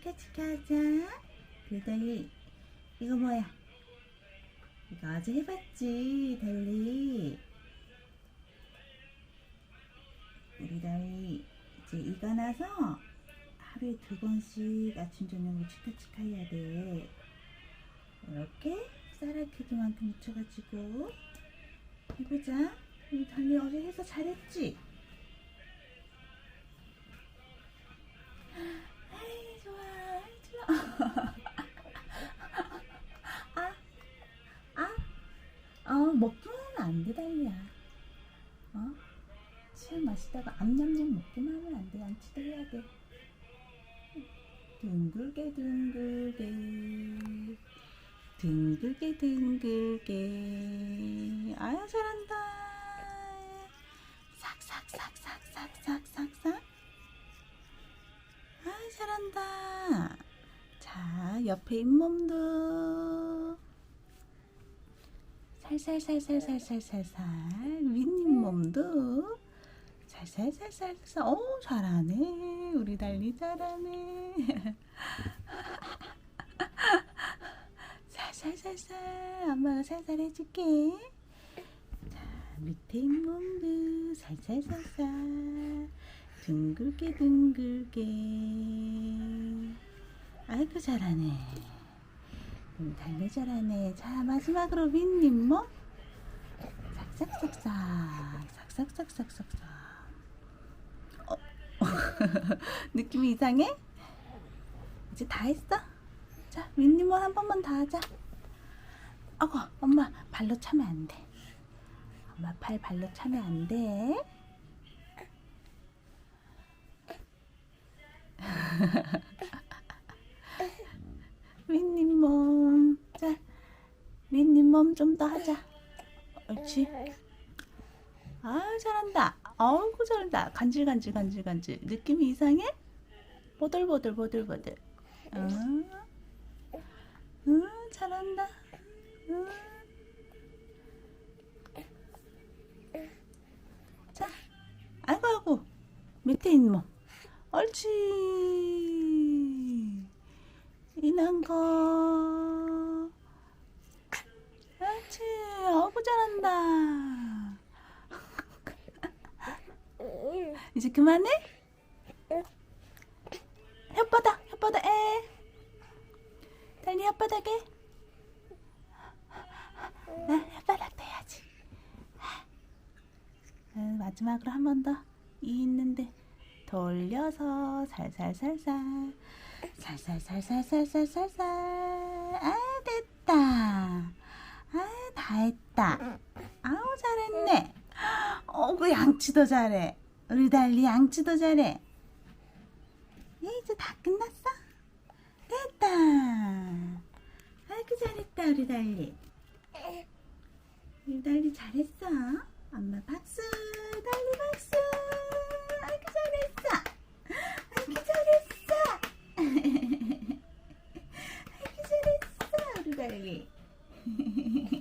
치카치카 하자. 그래, 달리. 이거 뭐야? 이거 어제 해봤지, 달리. 우리 달리. 이제 이거 나서 하루에 두 번씩 아침, 저녁으로 치카치카 해야 돼. 이렇게 쌀알 크기만큼 묻혀가지고 해보자. 우리 달리 어제 해서 잘했지? 어 먹기만 하면 안 돼 달리야. 어? 치약 마시다가 암냠냠 먹기만 하면 안 돼. 양치도 해야 돼. 둥글게 둥글게. 둥글게 둥글게. 아유 잘한다. 싹싹싹싹싹싹싹싹 아 잘한다. 자 옆에 잇몸도 살살살살살살살살 윗잇몸도 살살살살살. 어 잘하네. 우리 달리 잘하네. 살살살살. 엄마가 살살 해줄게. 자 밑에 잇몸도 살살살살. 둥글게 둥글게. 아이고 잘하네 우리 달래 잘하네. 자 마지막으로 윗잇몸 싹싹싹싹 싹싹싹싹싹 어? 느낌이 이상해? 이제 다 했어? 자 윗잇몸 한 번만 더 하자. 아고 엄마 발로 차면 안 돼. 엄마 팔 발로 차면 안 돼 윗잇몸 자 좀 더 하자. 옳지? 아 잘한다. 아이고 잘한다. 간질 간질 간질 간질. 느낌이 이상해? 보들보들 보들보들. 응, 응 잘한다. 응. 자 아이고 아이고. 밑에 잇몸. 옳지. 이난 거 옳지 아이고 잘한다. 이제 그만해? 혓바닥 혓바닥 에. 달리 혓바닥에. 나 혓바닥 대야지. 아, 마지막으로 한 번 더. 이 있는데 돌려서 살살살살 살살살살살살살살. 아 잘했다. 아우 잘했네. 어그 양치도 잘해. 우리 달리 양치도 잘해. 얘 이제 다 끝났어? 됐다. 아이고 잘했다 우리 달리. 우리 달리 잘했어. 엄마 박수. 달리 박수. 아이고 잘했어. 아이고 잘했어. 아이고 잘했어 우리 달리.